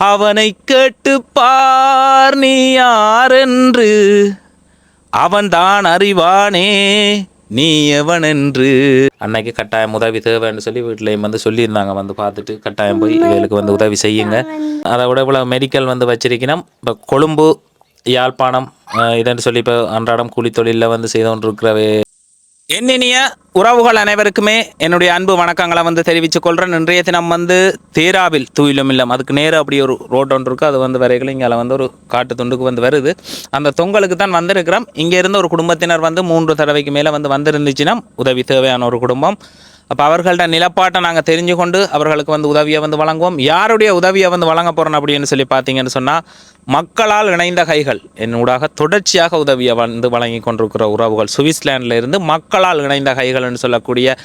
அவனை கேட்டு பார் நீ யாரென்று? அவன்தான் அறிவானே நீ எவனென்று? அன்னைக்கு கட்டாயம் உதவி தேவைன்னு சொல்லி வீட்டிலையும் வந்து சொல்லியிருந்தாங்க. வந்து பார்த்துட்டு கட்டாயம் போய் இவங்களுக்கு வந்து உதவி செய்யுங்க. அதை விட இவ்வளோ மெடிக்கல் வந்து வச்சிருக்கணும். இப்போ கொழும்பு யாழ்ப்பாணம் அஹ் இதன்னு சொல்லி இப்போ அன்றாடம் கூலி தொழிலில் வந்து செய்து கொண்டிருக்கிறவே என்னினிய உறவுகள் அனைவருக்குமே என்னுடைய அன்பு வணக்கங்களை வந்து தெரிவித்துக் கொள்கிறேன் இன்றைய தினம் வந்து தேராவில் தூயிலும் இல்லம். அதுக்கு நேராக அப்படி ஒரு ரோட் ஒன்று இருக்குது அது வந்து வரைகளும் இங்கே வந்து ஒரு காட்டு துண்டுக்கு வந்து வருது. அந்த தொங்கலுக்கு தான் வந்திருக்கிறோம். இங்கே இருந்த ஒரு குடும்பத்தினர் வந்து மூன்று தடவைக்கு மேலே வந்து வந்திருந்துச்சுன்னா உதவி தேவையான ஒரு குடும்பம். அப்போ அவர்கள்ட்ட நிலப்பாட்டை நாங்கள் தெரிஞ்சு கொண்டு அவர்களுக்கு வந்து உதவியை வந்து வழங்குவோம். யாருடைய உதவியை வந்து வழங்க போகிறோம் அப்படின்னு சொல்லி பார்த்தீங்கன்னு சொன்னால் மக்களால் இணைந்த கைகள். என்னூடாக தொடர்ச்சியாக உதவியை வந்து வழங்கி கொண்டிருக்கிற உறவுகள். சுவிட்சர்லாண்டில் இருந்து மக்களால் இணைந்த கைகள்னு சொல்லக்கூடிய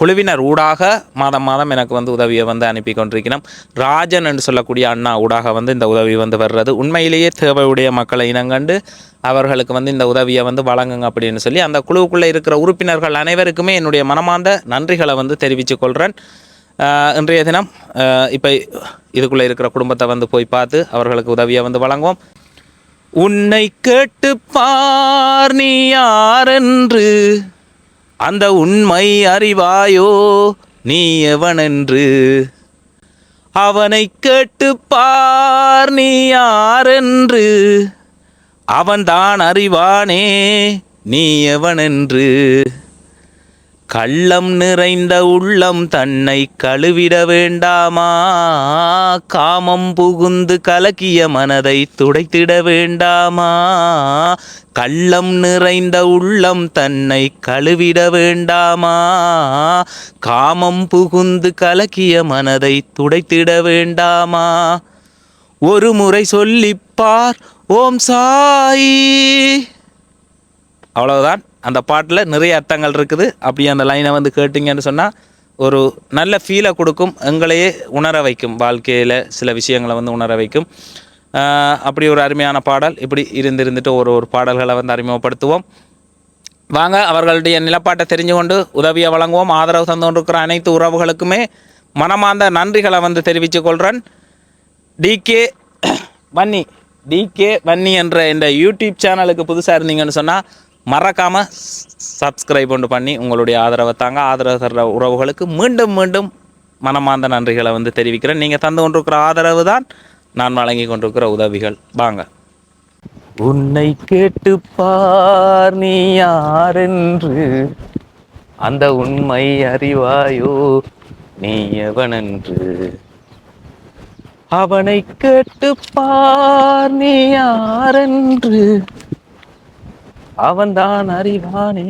குழுவினர் ஊடாக மாதம் மாதம் எனக்கு வந்து உதவியை வந்து அனுப்பி கொண்டிருக்கிறோம். ராஜன் என்று சொல்லக்கூடிய அண்ணா ஊடாக வந்து இந்த உதவி வந்து வர்றது. உண்மையிலேயே தேவையுடைய மக்களை இனங்கண்டு அவர்களுக்கு வந்து இந்த உதவியை வந்து வழங்குங்க அப்படின்னு சொல்லி அந்த குழுவுக்குள்ளே இருக்கிற உறுப்பினர்கள் அனைவருக்குமே என்னுடைய மனமார்ந்த நன்றிகளை வந்து தெரிவித்துக் கொள்கிறேன் இன்றைய தினம் இப்போ இதுக்குள்ளே இருக்கிற குடும்பத்தை வந்து போய் பார்த்து அவர்களுக்கு உதவியை வந்து வழங்குவோம். உன்னை கேட்டு பார் நீ யாரென்று அந்த உண்மை அறிவாயோ நீ எவனென்று. அவனை கேட்டு பார் நீ யாரென்று அவன்தான் அறிவானே நீ எவனென்று. கள்ளம் நிறைந்த உள்ளம் தன்னை கழுவிட வேண்டாமா? காமம் புகுந்து கலக்கிய மனதை துடைத்திட வேண்டாமா? கள்ளம் நிறைந்த உள்ளம் தன்னை கழுவிட வேண்டாமா? காமம் புகுந்து கலக்கிய மனதை துடைத்திட வேண்டாமா? ஒரு முறை சொல்லிப்பார் ஓம் சாயி. அவ்வளவுதான். அந்த பாட்டில் நிறைய அர்த்தங்கள் இருக்குது. அப்படி அந்த லைனை வந்து கேட்டிங்கன்னு சொன்னால் ஒரு நல்ல ஃபீலை கொடுக்கும் எங்களையே உணர வைக்கும். வாழ்க்கையில் சில விஷயங்களை வந்து உணர வைக்கும். அப்படி ஒரு அருமையான பாடல். இப்படி இருந்திருந்துட்டு ஒரு ஒரு பாடல்களை வந்து அறிமுகப்படுத்துவோம். வாங்க அவர்களுடைய நிலப்பாட்டை தெரிஞ்சு கொண்டு உதவியை வழங்குவோம். ஆதரவு தந்து கொண்டிருக்கிற அனைத்து உறவுகளுக்குமே மனமார்ந்த நன்றிகளை வந்து தெரிவித்துக் கொள்கிறேன் டிகே வன்னி டிகே வன்னி என்ற இந்த யூடியூப் சேனலுக்கு புதுசாக இருந்தீங்கன்னு சொன்னால் மறக்காமல் சப்ஸ்கிரைப் ஒன்று பண்ணி உங்களுடைய ஆதரவை தாங்க. ஆதரவு தர்ற உறவுகளுக்கு மீண்டும் மீண்டும் மனமார்ந்த நன்றிகளை வந்து தெரிவிக்கிறேன். நீங்கள் தந்து கொண்டிருக்கிற ஆதரவு தான் நான் வழங்கி கொண்டிருக்கிற உதவிகள். வாங்க. உன்னை கேட்டு பார் நீ யாரென்று. அந்த உண்மை அறிவாயோ நீ எவனென்று. அவனை கேட்டு பார் நீ யாரென்று. அவன்தான் அறிவானே.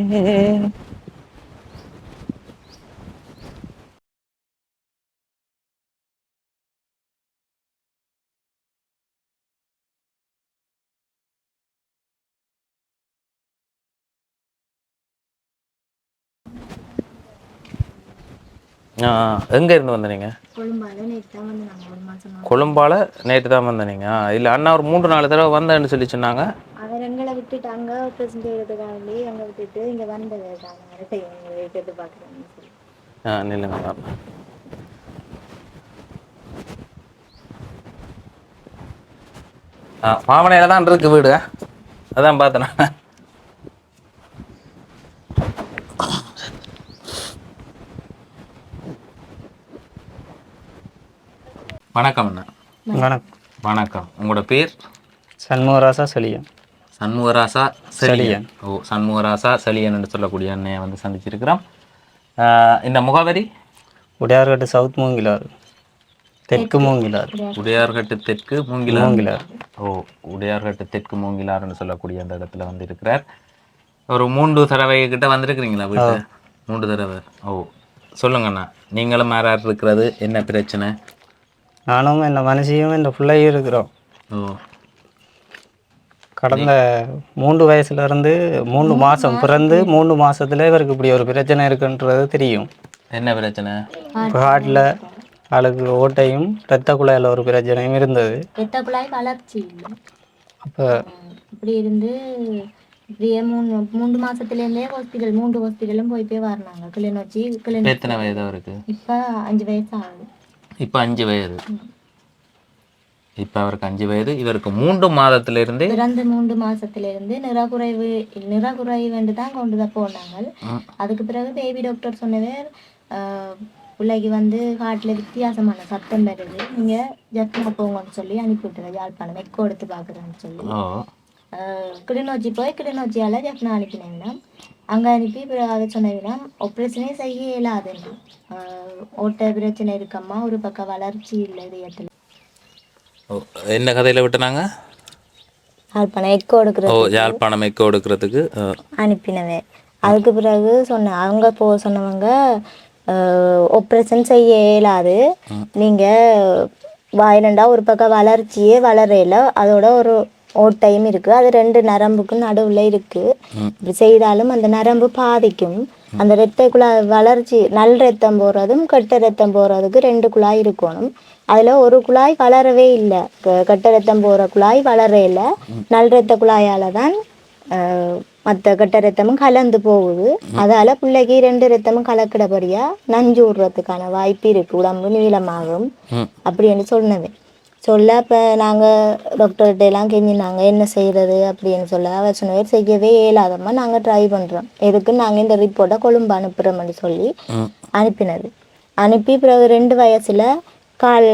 எங்க இருந்து வந்த நீங்க? கொழும்பால நேற்று தான் வந்து நாங்கள் ஒரு மாதம் கொழும்பால நேற்று தான் வந்த நீங்க? இல்லை அண்ணா ஒரு மூன்று நாலு தடவை வந்தேன்னு சொல்லி சொன்னாங்க. அவர் எங்களை விட்டுட்டு அங்கே பிரசன்ட் செய்யறதுக்காண்டி அங்கே விட்டுட்டு இங்கே வந்தது ஆ நில்லுங்க தான் ஆ மாமனையில் தான் இருக்கு வீடு. அதான் பார்த்தேன். வணக்கம் அண்ணா. வணக்கம். வணக்கம். உங்களோட பேர்? சண்முகராசா செலியன். சண்முகராசா செலியன். ஓ சண்முகராசா செலியன் என்று சொல்லக்கூடிய அண்ணையை வந்து சந்திச்சிருக்கிறோம். இந்த முகவரி? உடையார்கட்டு சவுத் மூங்கிலார் தெற்கு மூங்கிலார் உடையார்கட்டு. தெற்கு மூங்கிலார் மூங்கிலார் ஓ உடையார்கட்டு தெற்கு மூங்கிலார்னு சொல்லக்கூடிய அந்த இடத்துல வந்து இருக்கிறார் ஒரு மூன்று தடவை கிட்ட வந்திருக்கிறீங்களா வீட்டு? மூன்று தடவை. ஓ சொல்லுங்கண்ணா நீங்களும் யார் இருக்கிறது? என்ன பிரச்சனை? நானும் இந்த மனுஷியும் இந்த பிள்ளையும் இருக்கிறோம். ஓ. கடந்த மூன்று வயசுல இருந்து மூணு மாசம் பிறந்து மூணு மாசத்துல இவருக்கு இப்படி ஒரு பிரச்சனை இருக்குன்றது தெரியும். என்ன பிரச்சனை? ஹார்ட்டில் ஆளுக்கு ஓட்டையும் இரத்த குழாயில் ஒரு பிரச்சனையும் இருந்தது. ரத்த குழாய் வளர்ச்சி. அப்போ இப்படி இருந்து இப்படியே மூணு மூன்று மாசத்துலேருந்தே ஹாஸ்பிட்டல் மூன்று ஹாஸ்பிட்டலும் போய் போய் வரனாங்க கிளிநொச்சி கிளிநொச்சி. எத்தனை வயதா இருக்கு இப்போ அஞ்சு வயசு ஆகுது. இப்போ அஞ்சு வயது. இப்போ அவருக்கு அஞ்சு வயது. இவருக்கு மூன்று மாதத்திலிருந்தே பிறந்த மூன்று மாசத்துல இருந்து நிறகுறைவு நிறகுறைவுன்னு தான் கொண்டு தான் போனாங்க. அதுக்கு பிறகு பேபி டாக்டர் சொன்னவர் பிள்ளைக்கு வந்து காட்டுல வித்தியாசமான சத்தம் வருது. நீங்க ஜப்னா போங்கன்னு சொல்லி அனுப்பிவிட்டுற யாழ்ப்பாணம் எக்கோ எடுத்து பாக்குறேன்னு சொல்லி. கிளிநொச்சி போய் கிளிநொச்சியால ஜப்னா அனுப்பினேன்னா அங்க அனுப்பி பிறகு அதை சொன்னீங்கன்னா ஆப்ரேஷனே செய்ய இயலாதுன்னா ஓட்ட பிரச்சனை இருக்கம்மா ஒரு பக்கம் வளர்ச்சி இல்லை இதயத்துல என்ன கதையில் விட்டுனாங்க? யாழ்ப்பாணம் எக்கோ எடுக்கிற ஓ யாழ்ப்பாணம் எக்கோ எடுக்கிறதுக்கு. அனுப்பினவே அதுக்கு பிறகு சொன்னேன் அவங்க போக சொன்னவங்க ஆப்ரேஷன் செய்ய இயலாது. நீங்கள் வாயிலண்டா ஒரு பக்கம் வளர்ச்சியே வளரையில அதோட ஒரு ஓட்டையும் இருக்குது அது ரெண்டு நரம்புக்கு நடுவில் இருக்குது இப்படி செய்தாலும் அந்த நரம்பு பாதிக்கும். அந்த இரத்த குழாய் வளர்ச்சி நல் ரத்தம் போகிறதும் கெட்ட ரத்தம் போகிறதுக்கு ரெண்டு குழாய் இருக்கணும். அதில் ஒரு குழாய் வளரவே இல்லை. கெட்ட ரத்தம் போகிற குழாய் வளரவே இல்லை. நல் ரத்த குழாயால் தான் மற்ற கெட்ட ரத்தமும் கலந்து போகுது. அதால பிள்ளைக்கு ரெண்டு ரத்தமும் கலக்கிடபடியா நஞ்சு விடுறதுக்கான வாய்ப்பு இருக்கு. உடம்பு நீளமாகும். அப்படின்னு சொன்னது. சொல்ல இப்போ நாங்கள் டாக்டர்கிட்ட எல்லாம் கெஞ்சினாங்க என்ன செய்யறது அப்படின்னு சொல்ல அவர் சொன்னவர் செய்யவே இயலாதம்மா நாங்கள் ட்ரை பண்ணுறோம் எதுக்கு நாங்கள் இந்த ரிப்போர்ட்டை கொழும்பு அனுப்புகிறோம்னு சொல்லி. அனுப்பினது. அனுப்பி பிறகு ரெண்டு வயசுல கால்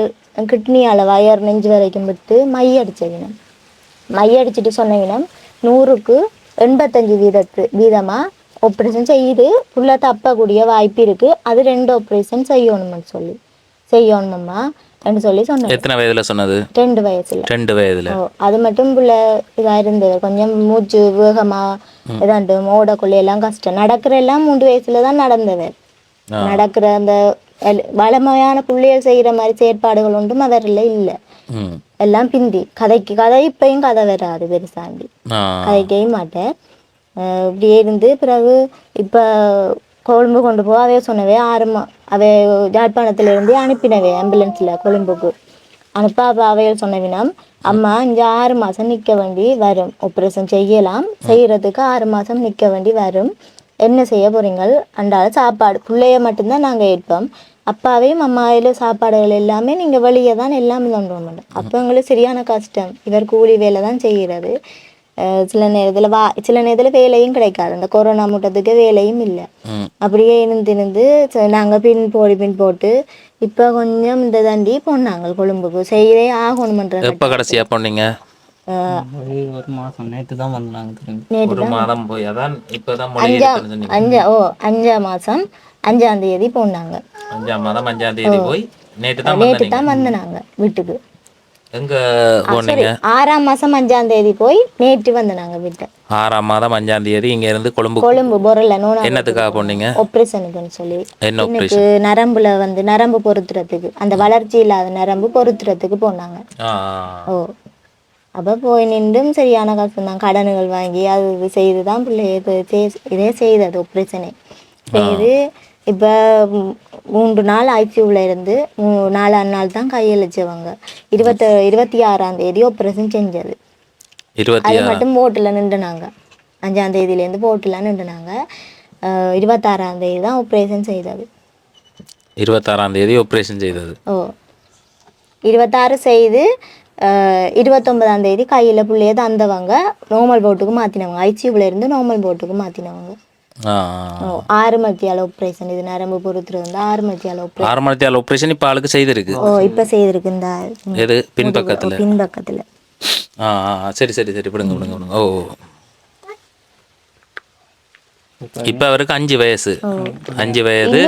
கிட்னியால் வயர் நெஞ்சு வரைக்கும் விட்டு மை அடிச்சவினம் மை அடிச்சுட்டு சொன்னீங்கன்னா நூறுக்கு எண்பத்தஞ்சு வீதத்து வீதமாக ஆப்ரேஷன் செய்யுது புள்ள தப்பக்கூடிய வாய்ப்பு இருக்கு. அது ரெண்டு ஆப்ரேஷன் செய்யணும்னு சொல்லி. செய்யணுமம்மா என்று சொல்லி சொன்னேன். எத்தனை வயதில் சொன்னது? ரெண்டு வயசுல. ரெண்டு வயதில். அது மட்டும் புள்ள இதாக இருந்தது. கொஞ்சம் மூச்சு வேகமா இதாண்டு ஓடக்குள்ள எல்லாம் கஷ்டம். நடக்கிற எல்லாம் மூன்று வயசுல தான் நடந்தது. நடக்கிற அந்த வளமையான புள்ளியல் செய்யற மாதிரி செயற்பாடுகள் ஒன்றும் அவரில் இல்லை. எல்லாம் பிந்தி. கதைக்கு கதை இப்பயும் கதை வராது பெருசாண்டி. கதைக்கவே மாட்டேன். இப்படியே இருந்து பிறகு இப்போ கொழும்பு கொண்டு போக அவைய சொன்னவே ஆறு மா அவை யாழ்ப்பாணத்துல இருந்து அனுப்பினவே ஆம்புலன்ஸில் கொழும்புக்கு. அனுப்ப அப்போ அவையில் சொன்னவினம் அம்மா இங்கே ஆறு மாதம் நிற்க வேண்டி வரும். ஆப்ரேஷன் செய்யலாம். செய்கிறதுக்கு ஆறு மாதம் நிற்க வேண்டி வரும். என்ன செய்ய போகிறீங்கள் அன்றாட சாப்பாடு. பிள்ளைய மட்டும்தான் நாங்கள் ஏற்போம். அப்பாவையும் அம்மாவில சாப்பாடுகள் எல்லாமே நீங்கள் வெளியே தான் எல்லாமே கொண்டு வர மாட்டோம் அப்போ எங்களுக்கு சரியான கஷ்டம். இவர் கூலி வேலை தான் செய்கிறது சில நேரத்தில் வா சில நேரத்தில் வேலையும் கிடைக்காது அந்த கொரோனா மூட்டத்துக்கு வேலையும் இல்லை அப்படியே இருந்து இருந்து நாங்கள் பின் போடி பின் போட்டு இப்போ கொஞ்சம் இந்த தாண்டி போனாங்க கொழும்புக்கு செய்யவே ஆகணுமன்ற எப்போ கடைசியாக போனீங்க ஒரு ஒரு மாதம் நேற்று தான் வந்தாங்க திரும்பி ஒரு மாதம் போய் அதான் இப்போதான் மொழி அஞ்சா ஓ அஞ்சாம் மாதம் அஞ்சாம் தேதி போனாங்க அஞ்சாம் மாதம் அஞ்சாம் தேதி போய் நேற்று தான் நேற்று வந்தீங்க தான் வந்தனாங்க வீட்டுக்கு எங்க சரி. போனீங்க? ஆறாம் மாதம் அஞ்சாம் தேதி போய் நேற்று வந்தனாங்க வீட்டை ஆறாம் மாதம் அஞ்சாம் தேதி இங்க இருந்து கொழும்பு கொழும்பு பொருள நோனா என்னத்துக்காக போனீங்க? ஆப்ரேஷனுக்குன்னு சொல்லி. என்ன எனக்கு நரம்புல வந்து நரம்பு பொருத்துறதுக்கு அந்த வளர்ச்சி இல்லாத நரம்பு பொருத்துறதுக்கு போனாங்க. ஆ ஓ. அப்போ போய் நின்றும் சரியான கஷ்டம் தான் கடன்கள் வாங்கி அது இது செய்து தான் பிள்ளைய இது இதே செய்தது ஆப்ரேஷனே செய்து இப்போ மூன்று நாள் ஐசியூவில் இருந்து நாலாம் நாள் தான் கையளிச்சவங்க. இருபத்த இருபத்தி ஆறாம் தேதி ஆப்ரேஷன் செஞ்சது. அது மட்டும் போட்டில் நின்றுனாங்க அஞ்சாம் தேதியிலேருந்து போட்டில் நின்றுனாங்க இருபத்தாறாம் தேதி தான் ஆப்ரேஷன் செய்தது. இருபத்தாறாம் தேதி ஆப்ரேஷன் செய்தது. ஓ. இருபத்தாறு செய்து இருபத்தொன்பதாம் தேதி கையில் புள்ளைய தந்தவங்க. நார்மல் போட்டுக்கு மாற்றினவங்க ஐசியூவில் இருந்து நார்மல் போட்டுக்கு மாற்றினவங்க ஆறு மத்தியால் ஆப்ரேஷன் இது நரம்பு பொறுத்துறது வந்து ஆறு மத்தியால் ஆப்ரேஷன் ஆறு தேவை ஆப்ரேஷன் இப்போ ஆளுக்கு செய்திருக்கு. ஓ இப்போ செய்திருக்கு. இந்த எது? பின்பக்கத்தில் பின்பக்கத்தில் ஆ சரி சரி சரி. விடுங்க விடுங்க விடுங்க. ஓ. இப்போ அவருக்கு அஞ்சு வயசு. அஞ்சு வயது.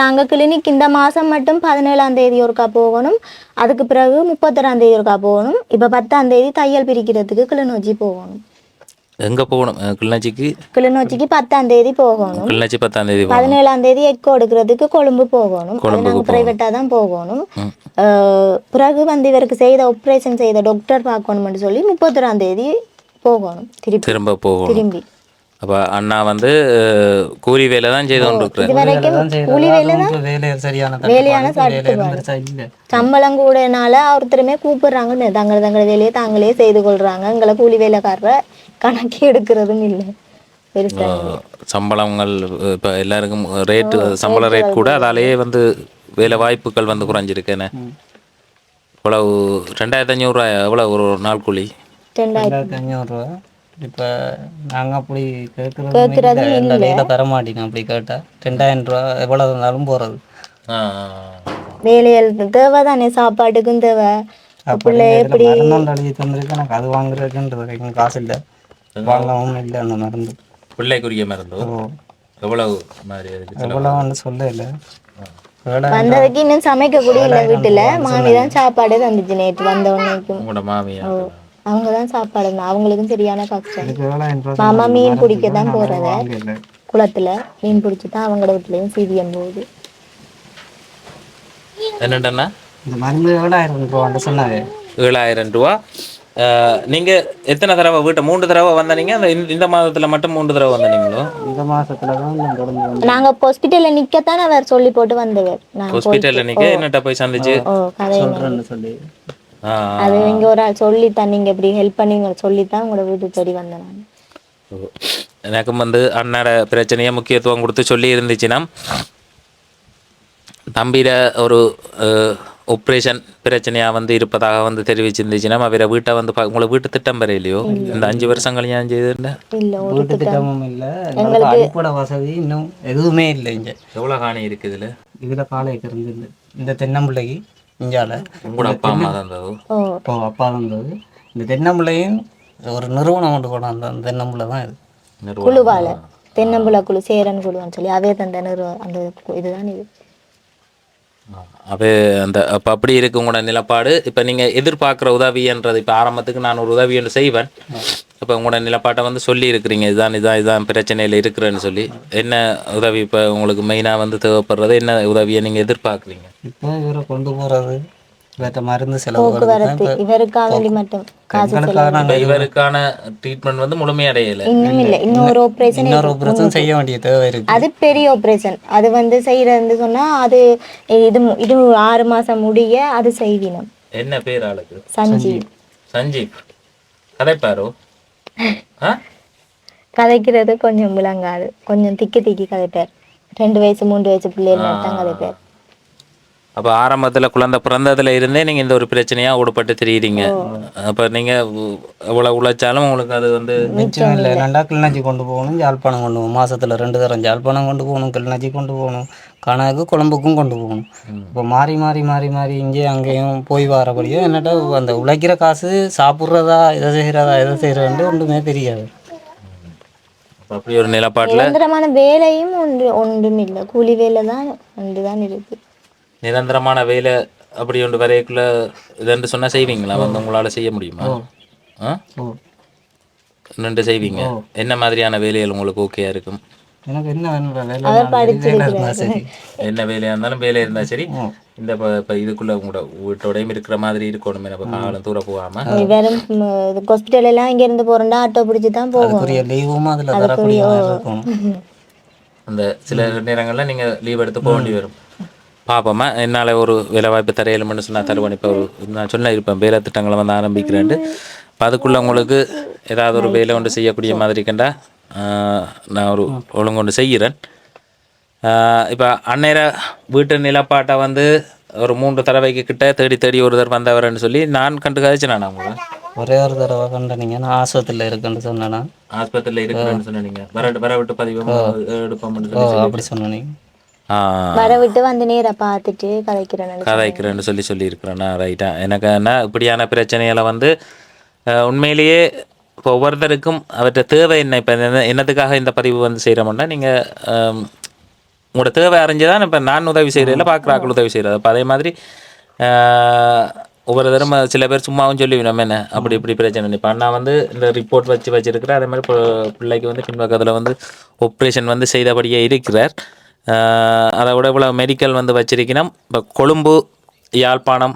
நாங்கள் கிளினிக் இந்த மாதம் மட்டும் பதினேழாம் தேதி ஒருக்கா போகணும். அதுக்கு பிறகு முப்பத்தொராம் தேதி ஒருக்கா போகணும். இப்போ பத்தாம் தேதி தையல் பிரிக்கிறதுக்கு கிளிநொச்சி போகணும். எங்க போகணும்? கிளிநொச்சிக்கு? கிளிநொச்சிக்கு பத்தாம் தேதி போகணும். கிளிநொச்சி பத்தாம் தேதி பதினேழாம் தேதி எக்கோ எடுக்கிறதுக்கு கொழும்பு போகணும். நாங்கள் ப்ரைவேட்டாக தான் போகணும். பிறகு வந்து இவருக்கு செய்த ஆப்ரேஷன் செய்த டாக்டர் பார்க்கணும்னு சொல்லி முப்பத்தொராம் தேதி போகணும். திருப்பி. திரும்ப போகணும். திரும்பி. அப்போ அண்ணா வந்து கூலி வேலை தான் செய்து சம்பளம் கூடனால ஒருத்தருமே கூப்பிடுறாங்க தங்கள் தங்கள் வேலையை தாங்களே செய்து கொள்றாங்க. எங்களை கூலி வேலைக்காரரை கணக்கே எடுக்கிறதும் இல்லை. சம்பளங்கள் இப்போ எல்லாருக்கும் ரேட்டு சம்பள ரேட் கூட அதாலேயே வந்து வேலை வாய்ப்புகள் வந்து குறைஞ்சிருக்கேனே இவ்வளவு ரெண்டாயிரத்தி அஞ்சூறுரூவா எவ்வளோ ஒரு நாள் கூலி? ரெண்டாயிரத்தி அஞ்சூறுரூவா இப்போ நாங்கள் அப்படி கேட்குறது இந்த கையில் தர மாட்டேங்க அப்படி கேட்டால் ரெண்டாயிரம் ரூபா எவ்வளோ இருந்தாலும் போகிறது வேலைகள் தேவை தானே சாப்பாட்டுக்கும் தேவை. பிள்ளை எப்படி? எனக்கு அது வாங்குறதுக்குன்றது வரைக்கும் காசு இல்லை. வாங்கவும் இல்லை அந்த மருந்து. பிள்ளைக்குரிய மருந்து. எவ்வளவு மாதிரி அதுக்கு செலவு? எவ்வளோ வந்து சொல்ல இல்லை வந்ததுக்கு இன்னும் சமைக்க கூட இல்லை வீட்டுல. மாமி தான் சாப்பாடு தந்துச்சு நேற்று வந்த உடனேக்கும். அவங்க தான் சாப்பாடு. அவங்களுக்கும் சரியான கஷ்டம். மாமா மீன் பிடிக்க தான் போறத குளத்துல மீன் பிடிச்சி தான் அவங்களோட வீட்லயும் சீதியம் போகுது. என்னண்டண்ணா இந்த மருந்து ஏழாயிரம் ரூபான்னு சொன்னாங்க ஏழாயிரம் ரூபா. நீங்க எத்தனை தடவை வீட்டை மூன்று தடவை வந்தீங்க அந்த இந்த- மாதத்துல மட்டும் மூன்று தடவை வந்தீங்களோ இந்த மாசத்துல தான் இந்த தொடர்ந்து வந்து நாங்க ஹாஸ்பிட்டல்ல நிக்கத்தான் அவர் சொல்லி போட்டு வந்தவர். நான் ஹாஸ்பிட்டல்ல நிக்க என்னட்ட போய் சந்திச்சு? சொல்லி. ஆ, அது இங்க ஒரு ஆள் சொல்லித்தான் நீங்க இப்படி ஹெல்ப் பண்ணி சொல்லித்தான் உங்களோட வீட்டு தேடி வந்தேன் நான். எனக்கும் வந்து அண்ணாட பிரச்சனையை முக்கியத்துவம் கொடுத்து சொல்லி இருந்துச்சுன்னா தம்பியிட ஒரு ஆப்ரேஷன் பிரச்சனையாக வந்து இருப்பதாக வந்து தெரிவிச்சிருந்துச்சுன்னா அவரை வீட்டை வந்து உங்களை வீட்டு திட்டம் பெற இல்லையோ? இந்த அஞ்சு வருஷம் கல்யாணம் ஒரு வீட்டு திட்டமும் இல்லை. அடிப்படை வசதி இன்னும் எதுவுமே இல்லை இங்கே. எவ்வளோ காணி இருக்கு இதுல? இதில் காலைக்கு இருந்து. இந்த தென்னம்பிள்ளைக்கு இஞ்சால. உங்களோட அப்பா அம்மா தான் இருந்தது ஓ. அப்பா வந்தது இந்த தென்னம்பிள்ளையும் ஒரு நிறுவனம் கொண்டு கொண்டாந்த அந்த தென்னம்பிள்ளை தான் இது. நிறுவனம். குழுவால. தென்னம்புல குழு சேரன் குழுவான்னு சொல்லி அவே தந்த நிறுவ- அந்த இதுதான் இது. அது அந்த அப்போ அப்படி இருக்கு உங்களோட நிலப்பாடு. இப்போ நீங்கள் எதிர்பார்க்குற உதவின்றது இப்போ ஆரம்பத்துக்கு நான் ஒரு உதவி ஒன்று செய்வேன். இப்போ உங்களோட நிலப்பாட்டை வந்து சொல்லி இருக்கிறீங்க இதுதான் இதான் இதான் பிரச்சனையில் இருக்கிறேன்னு சொல்லி. என்ன உதவி இப்போ உங்களுக்கு மெயினாக வந்து தேவைப்படுறது? என்ன உதவியை நீங்கள் எதிர்பார்க்குறீங்க? இப்போ இவரை கொண்டு போகிறது வேற்ற மருந்து செலவு போக்குவரத்து இவருக்காக வேண்டி மட்டும் இவருக்கான ட்ரீட்மெண்ட் வந்து முழுமையடையலை இன்னும் இல்லை. இன்னும் ஒரு ஆப்ரேஷன் இன்னொரு ஆப்ரேஷன் செய்ய வேண்டிய தேவை இருக்கு. அது பெரிய ஆப்ரேஷன் அது வந்து செய்யறது சொன்னா அது இது இது ஆறு மாசம் முடிய அது செய்வினம் என்ன பேர் ஆளுக்கு? சஞ்சீவ். கதைப்பாரோ? ஆ? கதைக்கிறது கொஞ்சம் விளங்காது கொஞ்சம் திக்கி திக்கி கதைப்பார். ரெண்டு வயசு மூன்று வயசு பிள்ளைகள் தான் கதைப்பார். அப்போ ஆரம்பத்தில் குழந்தை பிறந்ததுல இருந்தே நீங்கள் இந்த ஒரு பிரச்சனையாக ஓடுபட்டு தெரியுறீங்க. அப்போ நீங்கள் எவ்வளோ உழைச்சாலும் உங்களுக்கு அது வந்து மிச்சம் இல்லை. ரெண்டா கிளிநொச்சி கொண்டு போகணும் யாழ்ப்பாணம் கொண்டு போகணும். மாசத்துல ரெண்டு தரம் யாழ்ப்பாணம் கொண்டு போகணும் கிளிநொச்சி கொண்டு போகணும். கணக்கு கொழம்புக்கும் கொண்டு போகணும். இப்போ மாறி மாறி மாறி மாறி இங்கேயும் அங்கேயும் போய் வரபடியோ என்னட்டா அந்த உழைக்கிற காசு சாப்பிட்றதா இதை செய்கிறதா இதை செய்கிறேன்ட்டு ஒன்றுமே தெரியாது. அப்ப அப்படி ஒரு நிலப்பாட்டில் வேலையும் ஒன்று ஒன்றும் இல்லை. கூலி வேலை தான் ஒன்று தான் இருக்கு. நிரந்தரமான வேலை அப்படி ஒன்று வரைக்குள்ள இதுன்னு சொன்னால் செய்வீங்களா? வந்து உங்களால் செய்ய முடியுமா? ஆ? நின்று செய்வீங்க. என்ன மாதிரியான வேலைகள் உங்களுக்கு ஓகேயா இருக்கும்? எனக்கு என்ன வேணும்? வேலை வேலை இருந்தா சரி. என்ன வேலையாக இருந்தாலும் வேலை இருந்தால் சரி. இந்த இப்போ இதுக்குள்ளே உங்களோட வீட்டோடையும் இருக்கிற மாதிரி இருக்கணும். இப்போ காலம் தூர போகாமல் வெறும் ஹாஸ்பிட்டல் எல்லாம் இங்க இருந்து போறோம்னா ஆட்டோ பிடிச்சி தான் போகும் அதில் இருக்கணும் அந்த சில நேரங்களில் நீங்கள் லீவ் எடுத்து போக வேண்டி வரும். பாப்போமா. என்னால் ஒரு வேலை வாய்ப்பு தரையிலும்னு சொன்னால் தருவேன் இப்போ ஒரு நான் சொன்ன இருப்பேன். வேலை திட்டங்களை வந்து ஆரம்பிக்கிறேன்ட்டு. இப்போ அதுக்குள்ளே உங்களுக்கு ஏதாவது ஒரு வேலை ஒன்று செய்யக்கூடிய மாதிரி கண்டா ஆஹ், நான் ஒரு ஒழுங்கு ஒன்று செய்கிறேன். இப்போ அந்நேர வீட்டு நிலப்பாட்டை வந்து ஒரு மூன்று தடவைக்கு கிட்ட தேடி தேடி ஒருத்தர் வந்தவர்னு சொல்லி நான் கண்டு கழிச்சு நான் உங்களை? ஒரே ஒரு தடவை கண்டனீங்க. நான் ஆஸ்பத்திரியில் இருக்கேன்னு சொன்னேன்னா ஆஸ்பத்திரியில் இருக்கிறேன்னு சொன்னீங்க. வர வர விட்டு பதிவு எடுப்போம்னு சொல்லி அப்படி சொன்னீங்க ஆ. வர விட்டு வந்து நேரா பார்த்துட்டு கதைக்கிறேன் கதைக்கிறேன்னு சொல்லி சொல்லியிருக்கிறேன்னா ரைட்டா எனக்கு என்ன இப்படியான பிரச்சனைகளை வந்து உண்மையிலேயே இப்போ ஒவ்வொருத்தருக்கும் அவற்றை தேவை என்ன? இப்போ என்னத்துக்காக இந்த பதிவு வந்து செய்கிறோம்னா நீங்கள் உங்களோட தேவை அறிஞ்சு தான் இப்போ நான் உதவி செய்கிறதில்ல பார்க்குறாக்கள் உதவி செய்கிறது அப்போ அதே மாதிரி ஒவ்வொரு தரம் சில பேர் சும்மாவும் சொல்லி நம்ம என்ன அப்படி இப்படி பிரச்சனை இப்போ நான் வந்து இந்த ரிப்போர்ட் வச்சு வச்சிருக்கிறேன் அதே மாதிரி பிள்ளைக்கு வந்து பின்பக்கத்தில் வந்து ஆப்ரேஷன் வந்து செய்தபடியே இருக்கிறார். அதை விட இவ்வளோ மெடிக்கல் வந்து வச்சிருக்கணும். இப்போ கொழும்பு யாழ்ப்பாணம்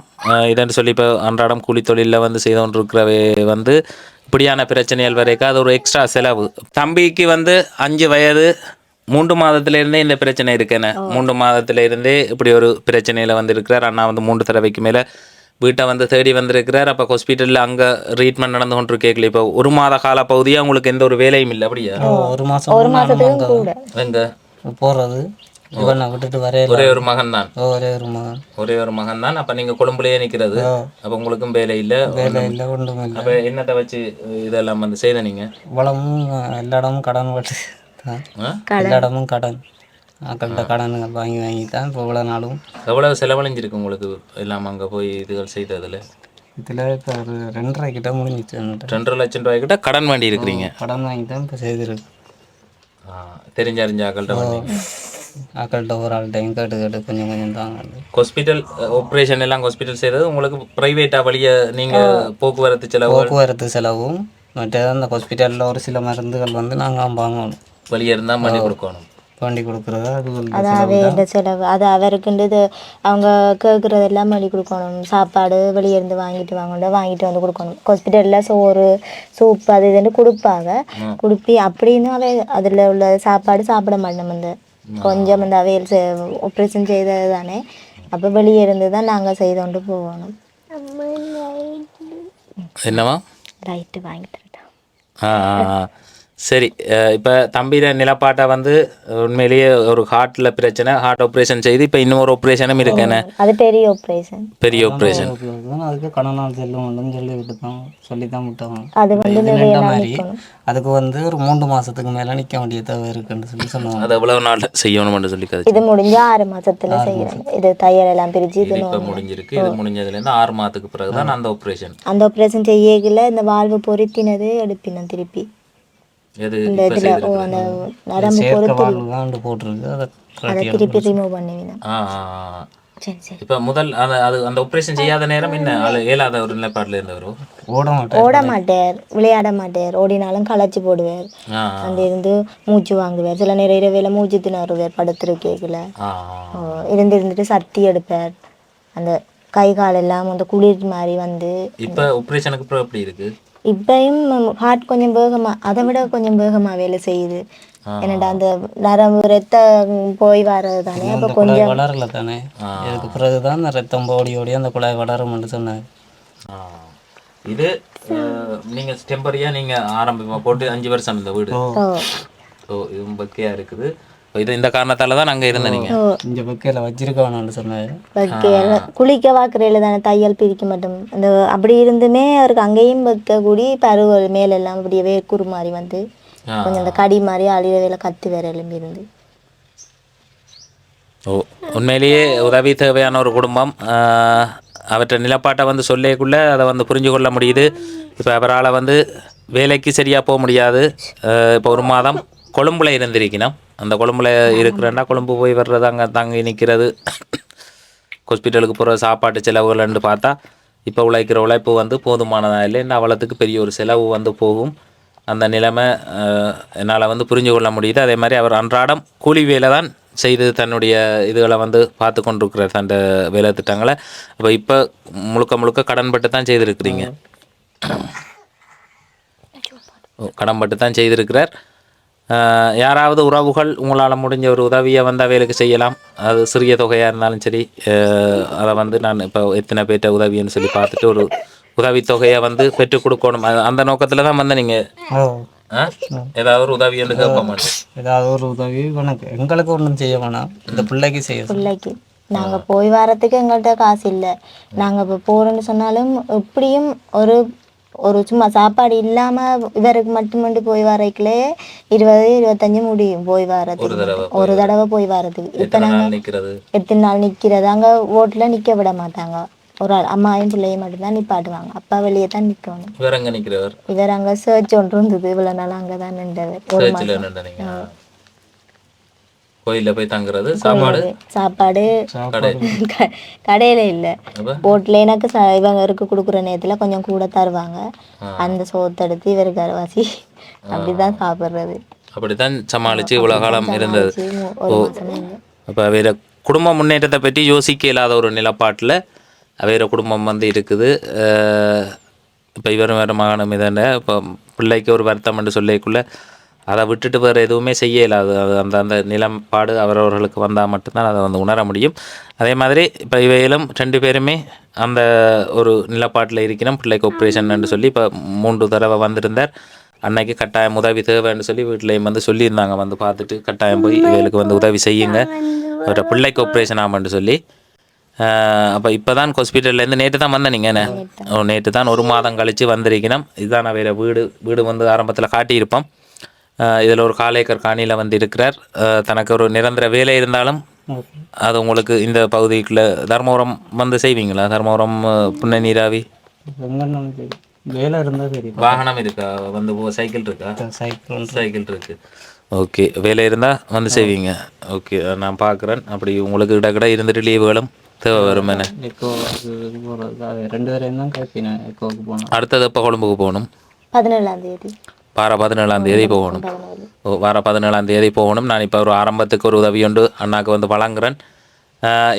இதன்னு சொல்லி இப்போ அன்றாடம் கூலி தொழிலில் வந்து செய்து கொண்டிருக்கிறவே வந்து இப்படியான பிரச்சனைகள் வரைக்கும் அது ஒரு எக்ஸ்ட்ரா செலவு. தம்பிக்கு வந்து அஞ்சு வயது மூன்று மாதத்துல இருந்தே இந்த பிரச்சனை இருக்குன்னு மூன்று மாதத்துல இருந்தே இப்படி ஒரு பிரச்சனையில வந்து இருக்கிறார் அண்ணா வந்து மூன்று தடவைக்கு மேல வீட்டை வந்து தேடி வந்திருக்கிறார். அப்போ ஹாஸ்பிட்டலில் அங்கே ட்ரீட்மெண்ட் நடந்து கொண்டு கேட்கல இப்போ ஒரு மாத கால பகுதியாக உங்களுக்கு எந்த ஒரு வேலையும் இல்லை அப்படியா? ஒரு மாதம் ஒரு மாசத்துக்கும் கூட. எங்க? போகிறது இவனை விட்டுட்டு வரையில ஒரே ஒரு மகன் தான் ஒரே ஒரு மகன். ஒரே ஒரு மகன் தான் அப்ப நீங்க கொழும்புலயே நிக்கிறது. அப்ப உங்களுக்கும் வேலை இல்ல வேலை இல்லை ஒன்றும் இல்லை. அப்ப என்னத்தை வச்சு இதெல்லாம் வந்து செய்த நீங்க? வளமும் எல்லா இடமும் கடன் பட்டு? எல்லா இடமும் கடன். மக்கள்கிட்ட கடனுங்க வாங்கி வாங்கி தான் இப்போ இவ்வளோ நாளும். எவ்வளவு செலவழிஞ்சிருக்கு உங்களுக்கு எல்லாம் அங்க போய் இதுகள் செய்ததுல? இதில் இப்போ ஒரு ரெண்டரை கிட்ட முடிஞ்சிச்சு. ரெண்டரை லட்சம் ரூபாய் கிட்ட கடன் வேண்டி இருக்கிறீங்க கடன் வாங்கி தான் இப்போ செய்திருக்கு தெரிஞ்ச அறிஞ்ச ஆக்கள்கிட்ட வந்தீங்க ஆக்கள்கிட்ட ஒரு ஆள்கிட்டையும் கேட்டு கேட்டு கொஞ்சம் கொஞ்சம் தாங்க ஹாஸ்பிட்டல் ஆப்ரேஷன் எல்லாம் ஹாஸ்பிட்டல் செய்தது உங்களுக்கு ப்ரைவேட்டா வழிய நீங்க போக்குவரத்து செலவு போக்குவரத்து செலவும். மற்ற அந்த ஹாஸ்பிட்டலில் ஒரு சில மருந்துகள் வந்து நாங்கள் வாங்கணும். வழியா இருந்தா பண்ணி கொடுக்கணும். வண்டி கொடுக்குறதா? அது அவையோட செலவு அது அவருக்குண்டு இது அவங்க கேட்குறதெல்லாம் பண்ணி கொடுக்கணும். சாப்பாடு வெளியே இருந்து வாங்கிட்டு வாங்கணும். வாங்கிட்டு வந்து கொடுக்கணும். ஹாஸ்பிட்டலில் சோறு சூப் அது இதுன்னு கொடுப்பாங்க. கொடுப்பி அப்படின்னு அவை அதில் உள்ள சாப்பாடு சாப்பிட மாட்டோம் இந்த கொஞ்சம் இந்த அவையல் ஆப்ரேஷன் செய்தது தானே. அப்போ வெளியே இருந்து தான் நாங்கள் செய்து கொண்டு போகணும் என்னவா ரைட்டு வாங்கி தரட்டா ஆ ஆ, ஆ. சரி இப்ப தம்பியில நிலப்பாட்டை வந்து உண்மையிலேயே ஒரு ஹார்ட்ல பிரச்சனை ஹார்ட் ஆப்ரேஷன் செய்து இப்ப இன்னொரு ஆப்ரேஷனும் இருக்கு. என்ன? அது பெரிய ஆப்ரேஷன் பெரிய ஆப்ரேஷன் அதுக்கு கடனால் செல்லும் சொல்லி விட்டு தான் சொல்லி தான் விட்டாங்க. அது வந்து நின்ற மாதிரி? அதுக்கு வந்து ஒரு மூன்று மாசத்துக்கு மேல நிக்க வேண்டிய தேவை இருக்குன்னு சொல்லி சொன்னாங்க அது எவ்வளவு நாள் செய்யணும்னு சொல்லி கதை இது முடிஞ்சா ஆறு மாசத்துல செய்யணும். இது தையல் எல்லாம் பிரிச்சு இது இப்ப முடிஞ்சிருக்கு. இது முடிஞ்சதுல இருந்து ஆறு மாதத்துக்கு பிறகுதான் அந்த ஆப்ரேஷன் அந்த ஆப்ரேஷன் செய்யக்குள்ள இந்த வாழ்வு பொருத்தினது எடுப்பினோம் திருப்பி. எது இந்த இப்ப இதுல ஓ அந்த நரம்பு சேர்க்க பொருத்தி வாழ்வு தான் போட்டிருக்கு. அதை அதை திருப்பி ரிமூவ் பண்ணுவினோம் ஆ ஆ, ஆ. சரி சரி. இப்ப முதல் அந்த அது அந்த ஆப்ரேஷன் செய்யாத நேரம் என்ன? ஆளு இயலாத ஒரு நிலைப்பாடுல இருந்தவரோ ஓட மாட்டேன் ஓட மாட்டார் விளையாட மாட்டார். ஓடினாலும் களைச்சு போடுவார். அந்த இருந்து மூச்சு வாங்குவார். சில நேரம் இரவையில மூச்சு திணறுவார் படுத்திருக்கேக்குல இருந்து இருந்துட்டு சக்தி எடுப்பார். அந்த கை கால் எல்லாம் அந்த குளிர் மாதிரி வந்து இப்ப ஆப்ரேஷனுக்கு அப்புறம் எப்படி இருக்கு? இப்பயும் ஹார்ட் கொஞ்சம் வேகமா அதை விட கொஞ்சம் வேகமா வேலை செய்யுது. என்னடா அந்த நரம்பு ரத்தம் போய் வர்றது தானே அப்ப குழாய் வளரல தானே? இதுக்கு பிறகுதான் அந்த ரத்தம் ஓடி ஓடி அந்த குழாய் வளரும்னு சொன்னாங்க. இது நீங்க டெம்பரியா நீங்க ஆரம்பிமா போட்டு அஞ்சு வருஷம் இந்த வீடு. ஓ. இது பக்கையா இருக்குது. இது இந்த காரணத்தால தான் அங்க இருந்த நீங்க. இந்த பக்கையில் வச்சிருக்க வேணாம்னு சொன்னாங்க வைக்க குளிக்க வாக்குறையில தானே தையல் பிரிக்க மாட்டோம். அந்த அப்படி இருந்துமே அவருக்கு அங்கேயும் வைக்க கூடி பருவ மேலெல்லாம் அப்படியே வேர்க்குரு மாதிரி வந்து. கொஞ்சம் அந்த கடி மாதிரி அழியவேல கத்து வேற எலும்பி இருந்து ஓ உண்மையிலேயே உதவி தேவையான ஒரு குடும்பம். ஆஹ், அவற்றை நிலப்பாட்டை வந்து சொல்லிக்குள்ள அதை வந்து புரிஞ்சு கொள்ள முடியுது. இப்போ அவரால் வந்து வேலைக்கு சரியாக போக முடியாது. இப்போ ஒரு மாதம் கொழும்புல இருந்திருக்கணும். அந்த கொழும்புல இருக்கிறேன்னா கொழும்பு போய் வர்றது அங்கே தங்கி நிற்கிறது ஹாஸ்பிட்டலுக்கு போகிற சாப்பாட்டு செலவுகள்னு பார்த்தா இப்போ உழைக்கிற உழைப்பு வந்து போதுமானதாக இல்லை. இன்னும் அவ்வளோத்துக்கு பெரிய ஒரு செலவு வந்து போகும். அந்த நிலைமை என்னால் வந்து புரிஞ்சு கொள்ள முடியுது. அதே மாதிரி அவர் அன்றாடம் கூலி வேலை தான் செய்து தன்னுடைய இதுகளை வந்து பார்த்து கொண்டிருக்கிறார் தன் வேலை திட்டங்களை. அப்போ இப்போ முழுக்க முழுக்க கடன்பட்டு தான் செய்திருக்கிறீங்க. கடன்பட்டு தான் செய்திருக்கிறார். யாராவது உறவுகள் உங்களால் முடிஞ்ச ஒரு உதவியை வந்து அவைகளுக்கு செய்யலாம். அது சிறிய தொகையாக இருந்தாலும் சரி அதை வந்து நான் இப்போ எத்தனை பேர்ட்ட உதவின்னு சொல்லி பார்த்துட்டு ஒரு உதவித்தொகையை வந்து பெற்றுக் கொடுக்கணும். அது- அந்த நோக்கத்தில் தான் வந்து நீங்கள் ஏதாவது ஒரு உதவி என்று கேட்க மாட்டேன் ஏதாவது ஒரு உதவி உனக்கு எங்களுக்கு ஒன்றும் செய்ய வேணாம். இந்த பிள்ளைக்கு செய்ய. பிள்ளைக்கு. நாங்க போய் வரத்துக்கு எங்கள்கிட்ட காசு இல்லை. நாங்க இப்போ போறோம்னு சொன்னாலும் எப்படியும் ஒரு ஒரு சும்மா சாப்பாடு இல்லாம இவருக்கு மட்டுமண்டு போய் வரைக்குள்ளே இருபது இருபத்தஞ்சு முடியும் போய் மட்டும். ஒரு தடவை போய் வரதுக்கு இப்ப எத்தனை நாங்க நாள் நிற்கிறது எத்தனை நாள் நிக்கிறது? அங்க ஓட்டுல நிக்க விட மாட்டாங்க. ஒரு ஆள் அம்மாயும் பிள்ளையும் மட்டும்தான் நிப்பாட்டுவாங்க. அப்பா வெளியே தான் நிற்கிறவர் இவர் அங்க சர்ச் ஒன்று இருந்தது. இவ்வளவு நாள் அங்கதான் நின்றவர். ஒரு நின்றீங்க கோயிலில் போய் தங்குறது? சாப்பாடு? சாப்பாடு. கடையில இல்ல. அப்ப? போட்ல எனக்கு ச இவங்களுக்கு கொடுக்குற நேரத்துல கொஞ்சம் கூட தருவாங்க. அந்த சோத்தை எடுத்து இவருக்கு அரைவாசி. அப்படிதான் சாப்பிடுறது. அப்படித்தான் சமாளித்து இவ்வளோ காலம் இருந்தது. அப்போ வேற குடும்ப முன்னேற்றத்தை பற்றி யோசிக்க இல்லாத ஒரு நிலப்பாட்டில் வேற குடும்பம் வந்து இருக்குது. இப்போ இவரும் வேறு மகனும் இதாண்ட இப்போ பிள்ளைக்கு ஒரு வருத்தம்னு சொல்லிக்குள்ள அதை விட்டுட்டு வேறு எதுவுமே செய்ய இயலாது அது அந்த அந்த நிலப்பாடு அவரவர்களுக்கு வந்தால் மட்டும்தான் அதை வந்து உணர முடியும். அதே மாதிரி இப்போ இவையிலும் ரெண்டு பேருமே அந்த ஒரு நிலப்பாட்டில் இருக்கணும் பிள்ளைக்கு ஆப்ரேஷன் சொல்லி இப்போ மூன்று தடவை வந்திருந்தார். அன்னைக்கு கட்டாயம் உதவி தேவைன்னு சொல்லி வீட்டிலையும் வந்து சொல்லியிருந்தாங்க. வந்து பார்த்துட்டு கட்டாயம் போய் இவங்களுக்கு வந்து உதவி செய்யுங்க. ஒரு பிள்ளைக்கு ஆப்ரேஷன் ஆமான்னு சொல்லி. அப்போ இப்போ தான் ஹாஸ்பிட்டல்லேருந்து நேற்று தான் வந்தேன் நீங்கள் என்ன? நேற்று தான். ஒரு மாதம் கழித்து வந்திருக்கணும் இதுதான் நான் வேறு வீடு வீடு வந்து ஆரம்பத்தில் காட்டியிருப்போம். இதில் ஒரு காலேக்கர் காணியில் வந்து இருக்கிறார். தனக்கு ஒரு நிரந்தர வேலை இருந்தாலும் அது உங்களுக்கு இந்த பகுதிக்குள்ள தர்மபுரம் வந்து செய்வீங்களா? தர்மபுரம் புன்னை நீராவி? வேலை இருந்தால் சரி. வாகனம் இருக்கா? வந்து சைக்கிள் இருக்கா? சைக்கிள் சைக்கிள் இருக்கு. ஓகே. வேலை இருந்தால் வந்து செய்வீங்க. ஓகே. நான் பார்க்குறேன். அப்படி உங்களுக்கு கிட்ட கிட்ட இருந்துட்டு லீவுகளும் தேவை வரும் என்ன? ரெண்டு பேரையும் தான் கேட்பினேன் அடுத்தது எப்போ கொழும்புக்கு போகணும்? பதினேழாம் தேதி. வார பதினேழாம் தேதி போகணும். ஓ வார பதினேழாம் தேதி போகணும். நான் இப்போ ஒரு ஆரம்பத்துக்கு ஒரு உதவி உண்டு. அண்ணாக்கு வந்து வழங்குறேன்.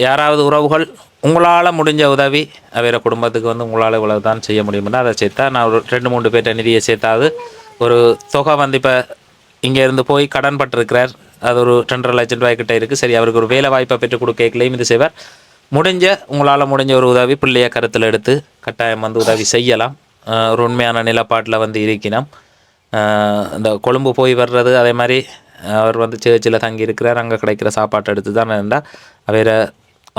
யாராவது உறவுகள் உங்களால் முடிஞ்ச உதவி வேறு குடும்பத்துக்கு வந்து உங்களால் இவ்வளவு தான் செய்ய முடியும்னா அதை சேர்த்தா நான் ஒரு ரெண்டு மூணு பேர்ட்ட நிதியை சேர்த்தாவது ஒரு தொகை வந்து இப்போ இங்கேருந்து போய் கடன் பட்டிருக்கிறார். அது ஒரு ரெண்டரை லட்சம் ரூபாய் கிட்ட இருக்குது சரி அவருக்கு ஒரு வேலை வாய்ப்பை பெற்றுக் கொடுக்கலையும் இது செய்வார். முடிஞ்ச உங்களால் முடிஞ்ச ஒரு உதவி பிள்ளையை கருத்தில் எடுத்து கட்டாயம் வந்து உதவி செய்யலாம். ஒரு உண்மையான நிலப்பாட்டில் வந்து இருக்கினோம் இந்த கொழும்பு போய் வர்றது அதே மாதிரி அவர் வந்து சேர்ச்சில் தங்கி இருக்கிறார் அங்கே கிடைக்கிற சாப்பாட்டை எடுத்து தான் இருந்தால் வேறு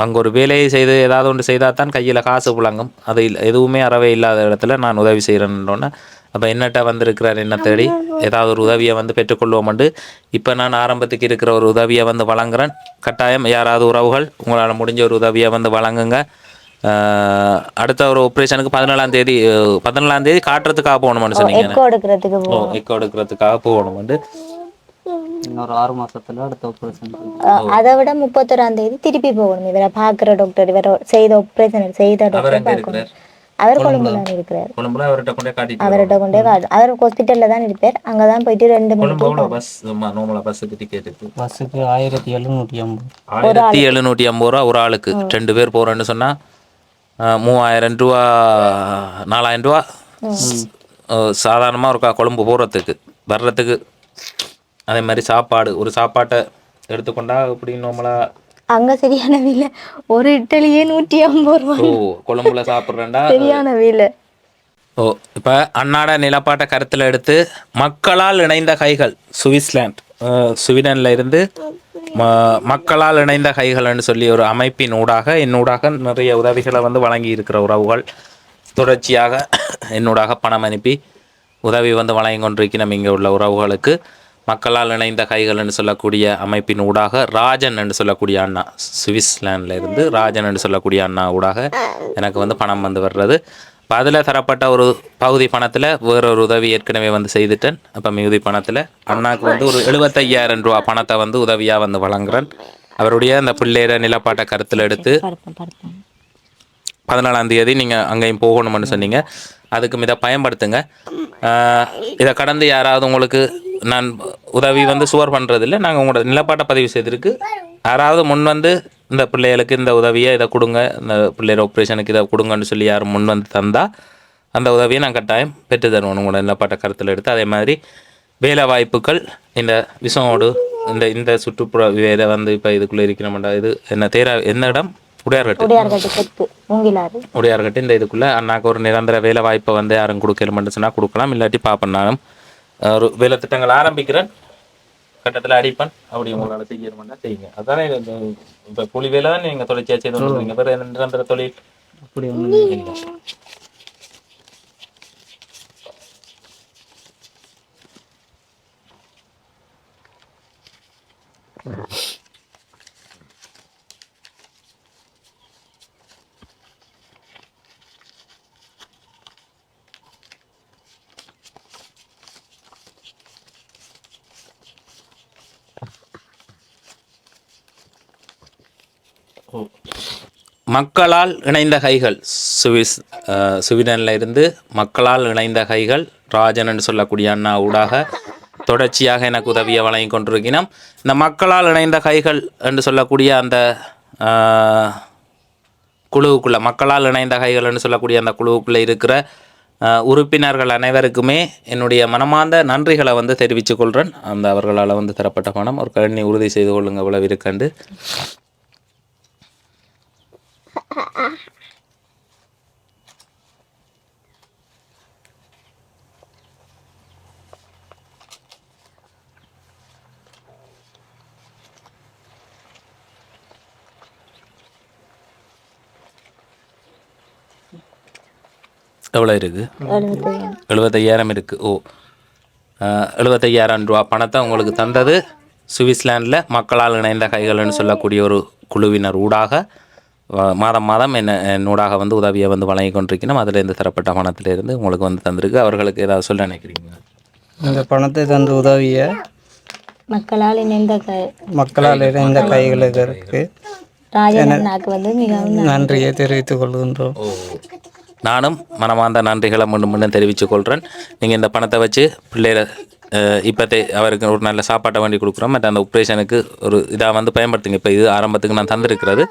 அங்கே ஒரு வேலையை செய்து ஏதாவது ஒன்று செய்தால் தான் கையில் காசு புழங்கும். அது இல்லை எதுவுமே அறவே இல்லாத இடத்துல நான் உதவி செய்கிறேன்னொன்னே அப்போ என்னட்ட வந்திருக்கிறார் என்ன தேடி ஏதாவது ஒரு உதவியை வந்து பெற்றுக்கொள்வோம்ண்டு இப்போ நான் ஆரம்பத்துக்கு இருக்கிற ஒரு உதவியை வந்து வழங்குறேன். கட்டாயம் யாராவது உறவுகள் உங்களால் முடிஞ்ச ஒரு உதவியை வந்து வழங்குங்க. அடுத்த ஒரு ஆப்ரேஷனுக்கு பதினேழாம் தேதி அஹ் பதினேழாம் தேதி காட்டுறதுக்காக போகணும்னு சொன்னீங்க எக்கோ எடுக்கிறதுக்கு ஓ எக்கோ எடுக்கிறதுக்காக போகணும்னு. இன்னொரு ஆறு மாசத்துல அடுத்த ஆப்ரேஷன் அதை விட முப்பத்தொராம் தேதி திருப்பி போகணும். இவரை பார்க்குற டாக்டர் இவரை செய்த ஆப்ரேஷன் செய்த அவர் டாக்டர் பார்க்கணும். அவர் கொழும்புல தான் இருக்கிறார். கொழும்புல அவர்கிட்ட கொண்டே காட்டிட்டு அவர்கிட்ட கொண்டே காட்டு அவர் ஹாஸ்பிட்டல்ல தான் இருப்பார். அங்கே தான் போயிட்டு ரெண்டு கொழும்பு மணிக்கு எவ்வளோ பஸ் நார்மலாக பஸ்ஸுக்கு டிக்கெட் இருக்கு. பஸ்ஸுக்கு ஆயிரத்தி எழுநூற்றி ஐம்பது. ஆயிரத்தி எழுநூற்றி ஐம்பது ரூபா ஒரு ஆளுக்கு. ரெண்டு பேர் போகிறேன்னு சொன்னால் மூவாயிரம் ரூபா நாலாயிரம் ரூபா. சாதாரணமாக இருக்கா கொழும்பு போகிறதுக்கு வர்றதுக்கு. அதே மாதிரி சாப்பாடு ஒரு சாப்பாட்டை எடுத்துக்கொண்டா இப்படி நார்மலாக அங்கே சரியான விலை. ஒரு இட்லியே நூற்றி ஐம்பது ரூபா. ஓ கொழும்புல சாப்பிட்றேன்டா. சரியான விலை. ஓ இப்போ அன்னாட நிலப்பாட்டை கருத்தில் எடுத்து மக்களால் இணைந்த கைகள் அஹ், ஸ்வீடன்ல இருந்து மக்களால் இணைந்த கைகள்னு சொல்லி ஒரு அமைப்பின் ஊடாக என்னூடாக நிறைய உதவிகளை வந்து வழங்கி இருக்கிற உறவுகள். தொடர்ச்சியாக என்னூடாக பணம் அனுப்பி உதவி வந்து வழங்கி கொண்டிருக்கிறோம் இங்கே உள்ள உறவுகளுக்கு மக்களால் இணைந்த கைகள்னு சொல்லக்கூடிய அமைப்பின் ஊடாக ராஜன் என்று சொல்லக்கூடிய அண்ணா சுவிஸ்லாண்டில் இருந்து ராஜன் என்று சொல்லக்கூடிய அண்ணா ஊடாக எனக்கு வந்து பணம் வந்து வர்றது. அதில் தரப்பட்ட ஒரு பகுதி பணத்தில் வேற ஒரு உதவி ஏற்கனவே வந்து செய்துட்டேன். அப்போ மிகுதி பணத்தில் அண்ணாக்கு வந்து ஒரு எழுபத்தையாயிரம் ரூபா பணத்தை வந்து உதவியாக வந்து வழங்குறேன். அவருடைய அந்த பிள்ளையிட நிலப்பாட்டை கருத்தில் எடுத்து பதினாலாம் தேதி நீங்கள் அங்கேயும் போகணும்னு சொன்னீங்க. அதுக்கும் இதை பயன்படுத்துங்க. இதை கடந்து யாராவது உங்களுக்கு நான் உதவி வந்து சுவர் பண்ணுறதில்ல நாங்கள் உங்களோட நிலப்பாட்டை பதிவு செய்திருக்கு. யாராவது முன் வந்து இந்த பிள்ளைகளுக்கு இந்த உதவியை இதை கொடுங்க. இந்த பிள்ளையோட ஆப்ரேஷனுக்கு இதை கொடுங்கன்னு சொல்லி யாரும் முன் வந்து தந்தால் அந்த உதவியை நான் கட்டாயம் பெற்று தருவோம் உங்களோட நிலப்பாட்டை கருத்தில் எடுத்து அதே மாதிரி வேலை வாய்ப்புகள் இந்த விஷமோடு இந்த இந்த சுற்றுப்புற வேலை வந்து இப்போ இதுக்குள்ளே இருக்கிற இது என்ன தேரா என்ன இடம் உடையார்கட்டு உடையார்கட்டு செத்து மூங்கிலாறு. உடையார்கட்டு இந்த இதுக்குள்ளே அண்ணாக்கு ஒரு நிரந்தர வேலை வாய்ப்பை வந்து யாரும் கொடுக்கலமென்று சொன்னால் கொடுக்கலாம். இல்லாட்டி பார்ப்பேன் நானும். ஒரு வேலை திட்டங்கள் ஆரம்பிக்கிறேன். கட்டத்தில் அடிப்பேன். அப்படி உங்களால் செய்யணும்னா செய்யுங்க. அதானே இந்த இப்போ புலி வேலை தான் நீங்கள் தொடர்ச்சியாக செய்து வந்துருக்கீங்க வேறு நிரந்தர தொழில்? அப்படி ஒன்று இல்லை மக்களால் இணைந்த கைகள் சுவிஸ் சுவிடனில் இருந்து மக்களால் இணைந்த கைகள் ராஜன் என்று சொல்லக்கூடிய அண்ணா ஊடாக தொடர்ச்சியாக எனக்கு உதவியை வழங்கி கொண்டிருக்கிறோம் இந்த மக்களால் இணைந்த கைகள் என்று சொல்லக்கூடிய அந்த குழுவுக்குள்ளே மக்களால் இணைந்த கைகள் என்று சொல்லக்கூடிய அந்த குழுவுக்குள்ளே இருக்கிற உறுப்பினர்கள் அனைவருக்குமே என்னுடைய மனமார்ந்த நன்றிகளை வந்து தெரிவித்துக் கொள்கிறேன் அந்த அவர்களால் வந்து தரப்பட்ட பணம் ஒரு கண்ணி உறுதி செய்து கொள்ளுங்க இவ்வளவு இருக்கண்டு எவ்வளோ இருக்குது எழுபத்தையாயிரம். இருக்குது ஓ. எழுபத்தையாயிரம் ரூபா பணத்தை உங்களுக்கு தந்தது சுவிட்சர்லாண்டில் மக்களால் இணைந்த கைகள்னு சொல்லக்கூடிய ஒரு குழுவினர் ஊடாக மாதம் மாதம் என்ன என்னூடாக வந்து உதவியை வந்து வழங்கி கொண்டிருக்கணும் அதிலேருந்து தரப்பட்ட பணத்திலிருந்து உங்களுக்கு வந்து தந்திருக்கு. அவர்களுக்கு ஏதாவது சொல்ல நினைக்கிறீங்க இந்த பணத்தை தந்து உதவிய மக்களால் இணைந்த க மக்களால் இணைந்த கைகளுக்கு வந்து மிகவும். நன்றியை தெரிவித்துக் கொள்கின்றோம். நானும் மனமார்ந்த நன்றிகளை மீண்டும் மீண்டும் தெரிவித்துக் கொள்கிறேன் நீங்கள் இந்த பணத்தை வச்சு பிள்ளைகளை இப்போத்தே அவருக்கு ஒரு நல்ல சாப்பாட்டை வேண்டி கொடுக்குறோம். மற்ற அந்த ஆப்ரேஷனுக்கு ஒரு இதாக வந்து பயன்படுத்துங்க. இப்போ இது ஆரம்பத்துக்கு நான் தந்திருக்கிறது.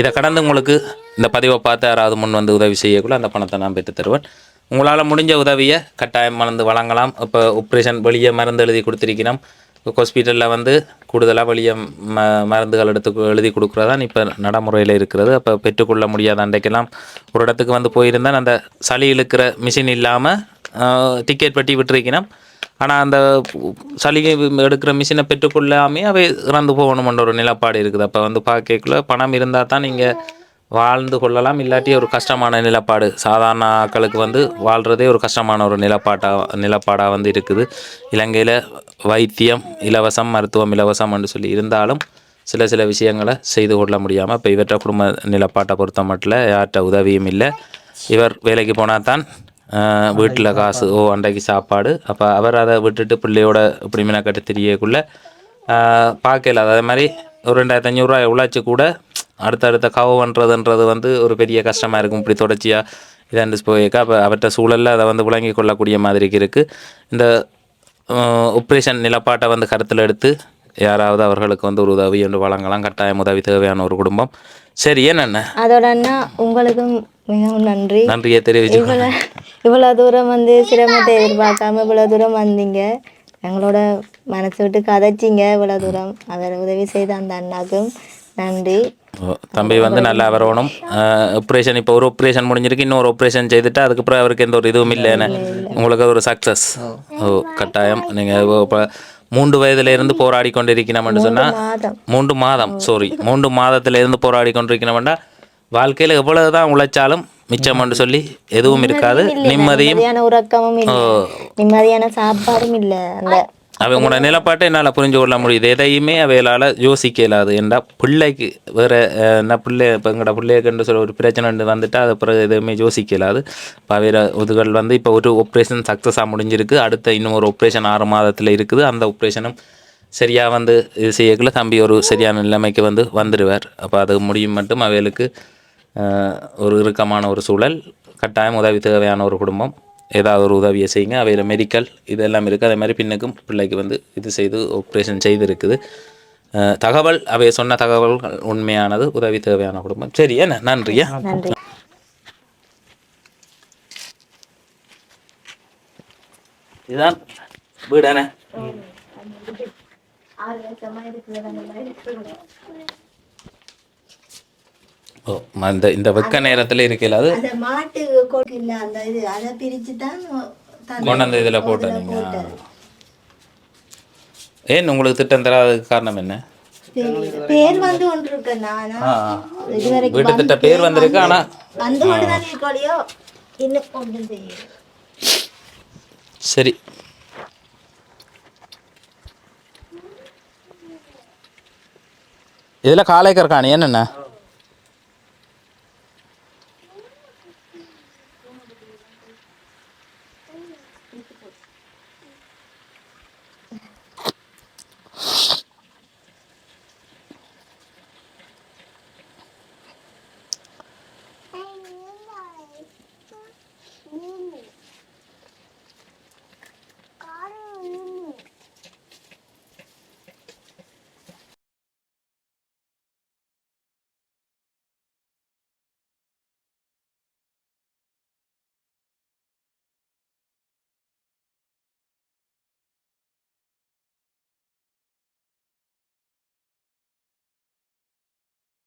இதை கடந்து உங்களுக்கு இந்த பதிவை பார்த்து யாராவது முன் வந்து உதவி செய்யக்குள்ள அந்த பணத்தை நான் பெற்று தருவேன். உங்களால் முடிஞ்ச உதவியை கட்டாயம் மறந்து வழங்கலாம். இப்போ ஆப்ரேஷன் வெளியே மருந்து எழுதி கொடுத்துருக்கிறோம். ஹாஸ்பிட்டலில் வந்து கூடுதலாக வெளியே ம மருந்துகள் எடுத்து எழுதி கொடுக்குறதான் இப்போ நடைமுறையில் இருக்கிறது. அப்போ பெற்றுக்கொள்ள முடியாத அன்றைக்கெல்லாம் ஒரு இடத்துக்கு வந்து போயிருந்தால் அந்த சளி இழுக்கிற மிஷின் இல்லாமல் டிக்கெட் பட்டி விட்டுருக்கணும் ஆனால் அந்த சலுகை எடுக்கிற மிஷினை பெற்றுக்கொள்ளாமே அவை இறந்து போகணுமென்ற ஒரு நிலப்பாடு இருக்குது. அப்போ வந்து பார்க்கக்குள்ள பணம் இருந்தால் தான் நீங்கள் வாழ்ந்து கொள்ளலாம். இல்லாட்டி ஒரு கஷ்டமான நிலப்பாடு. சாதாரண ஆக்களுக்கு வந்து வாழ்கிறதே ஒரு கஷ்டமான ஒரு நிலப்பாட்டாக நிலப்பாடாக வந்து இருக்குது. இலங்கையில் வைத்தியம் இலவசம் மருத்துவம் இலவசம் என்று சொல்லி இருந்தாலும் சில சில விஷயங்களை செய்து கொள்ள முடியாமல் இப்போ இவற்றை குடும்ப நிலப்பாட்டை பொறுத்த மட்டும் யார்கிட்ட உதவியும் இல்லை. இவர் வேலைக்கு போனால் தான் வீட்டில் காசு ஓ அன்றைக்கு சாப்பாடு. அப்போ அவர் அதை விட்டுட்டு பிள்ளையோட இப்படி மினக்கட்டு தெரியக்குள்ளே பார்க்கல அதே மாதிரி ஒரு ரெண்டாயிரத்தி அஞ்சூறுரூவா உழைச்சி கூட அடுத்தடுத்த கவு பண்ணுறதுன்றது வந்து ஒரு பெரிய கஷ்டமாக இருக்கும். இப்படி தொடர்ச்சியாக இதாண்டு போயிருக்கா அப்போ அவற்ற சூழலில் அதை வந்து விளங்கி கொள்ளக்கூடிய மாதிரிக்கு இருக்குது இந்த ஒப்ரேஷன் நிலப்பாட்டை வந்து கருத்தில் எடுத்து யாராவது அவர்களுக்கு வந்து ஒரு உதவி என்று வழங்கலாம். கட்டாயம் உதவி தேவையான ஒரு குடும்பம். சரி என்னென்ன அதோட என்ன உங்களுக்கும் மிகவும் நன்றி. நன்றியை தெரிவிச்சு இவ்வளோ இவ்வளோ தூரம் வந்து சிரமத்தை எதிர்பார்க்காம இவ்வளோ தூரம் வந்தீங்க. எங்களோட மனசு விட்டு கதைச்சிங்க இவ்வளோ தூரம். அவர் உதவி செய்த அந்த அண்ணாக்கும் நன்றி. ஓ, தம்பி வந்து நல்லா வரணும். ஆப்ரேஷன் இப்போ ஒரு ஆப்ரேஷன் முடிஞ்சிருக்கு இன்னொரு ஆப்ரேஷன் செய்துட்டு அதுக்கப்புறம் அவருக்கு எந்த ஒரு இதுவும் இல்லைன்னு உங்களுக்கு ஒரு சக்ஸஸ் ஓ. கட்டாயம். நீங்கள் இப்போ மூன்று வயதுல இருந்து போராடி கொண்டிருக்கணும்னு சொன்னால் மூன்று மாதம். சாரி மூன்று மாதத்துல இருந்து போராடி கொண்டிருக்கணும்னா வாழ்க்கையில் எவ்வளவு தான் உழைச்சாலும் மிச்சம்னு சொல்லி எதுவும் இருக்காது. நிம்மதியும் உறக்கமும் இல்லை. நிம்மதியான சாப்பாடும் இல்லை. அந்த அவங்களோட நிலப்பாட்டை என்னால் புரிஞ்சு கொள்ள முடியுது. எதையுமே அவைகளால் யோசிக்க இயலாது ஏன்டா பிள்ளைக்கு வேறு என்ன பிள்ளை இப்போ எங்களோட பிள்ளைக்குன்னு சொல்ல ஒரு பிரச்சனை வந்துட்டு அது பிறகு எதுவுமே யோசிக்க இயலாது இப்போ வேறு இதுகள் வந்து இப்போ ஒரு ஆப்ரேஷன் சக்ஸஸாக முடிஞ்சிருக்கு. அடுத்த இன்னும் ஒரு ஆப்ரேஷன் ஆறு மாதத்தில் இருக்குது. அந்த ஆப்ரேஷனும் சரியாக வந்து இது செய்யக்குள்ள தம்பி ஒரு சரியான நிலைமைக்கு வந்து வந்துடுவார் அப்போ அது முடியும் மட்டும் அவைகளுக்கு ஒரு இறுக்கமான ஒரு சூழல் கட்டாயம் உதவி தேவையான ஒரு குடும்பம் ஏதாவது ஒரு உதவியை செய்யுங்க. அவையில் மெடிக்கல் இதெல்லாம் இருக்குது அதே மாதிரி பின்னுக்கும் பிள்ளைக்கு வந்து இது செய்து ஆப்ரேஷன் செய்து இருக்குது தகவல் அவை சொன்ன தகவல்கள் உண்மையானது உதவி தேவையான குடும்பம். சரி என்ன? நன்றியா நன்றி. இதுதான் வீடானே ஓ அந்த இந்த வெக்க நேரத்தில் இருக்கையில் அது? அந்த மாட்டு கோட்டு இல்லை அந்த இது அதை பிரித்து தான் கொண்டு வந்து இதில் போட்ட. நீங்கள் ஏன் உங்களுக்கு திட்டம் தராததுக்கு காரணம் என்ன? பேர் வந்து ஒன்று இருக்கு நானா ஆ இதுவரைக்கும் வீட்டு திட்ட பேர் வந்திருக்கு ஆனால் வந்து இன்னும் சரி. இதில் காலை கற்காணி என்னென்ன?